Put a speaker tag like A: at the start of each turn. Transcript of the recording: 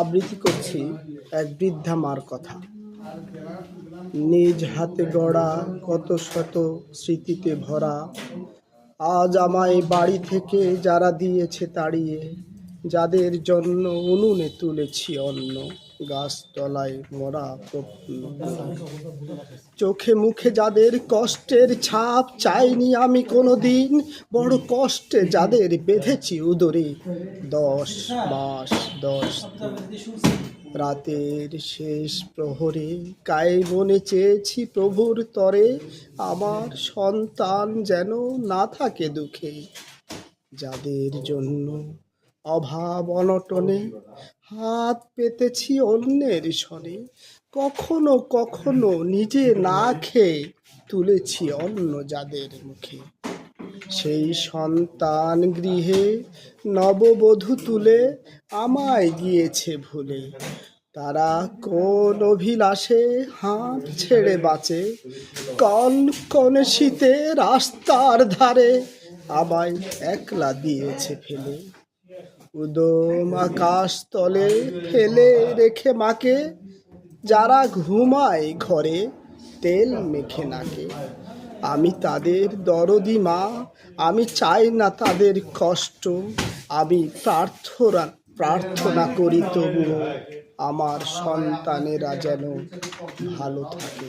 A: আবৃত্তি করছি এক বৃদ্ধা মার কথা। নিজ হাতে গড়া কত শত স্মৃতিতে ভরা। আজ আমায় বাড়ি থেকে যারা দিয়েছে তাড়িয়ে যাদের জন্য উনুনে তুলেছি অন্ন, গাছতলায় মরা প্রফুল্ল চোখে মুখে যাদের কষ্টের ছাপ চাইনি আমি কোনো দিন বড় কষ্টে যাদের বেঁধেছি উদরে দশ মাস, দশ রাতের শেষ প্রহরে গায়ে মনে চেয়েছি প্রভুর তরে, আমার সন্তান যেন না থাকে দুঃখে। যাদের জন্য অভাব অনটনে হাত পেতেছি অন্যের সনে। কখনো কখনো নিজে না খেয়ে তুলেছি অন্য যাদের মুখে। সেই সন্তান গৃহে নববধূ তুলে আমায় গিয়েছে ভুলে। তারা কোন অভিলাষে হাঁপ ছেড়ে বাঁচে? কন কন শীতে রাস্তার ধারে আমায় একলা দিয়েছে ফেলে। উদম আকাশ তলে ফেলে রেখে মাকে, যারা ঘুমায় ঘরে তেল মেখে নাকে। আমি তাদের দরদি মা, আমি চাই না তাদের কষ্ট, আমি প্রার্থনা প্রার্থনা করি তবুও আমার সন্তানেরা যেন ভালো থাকে।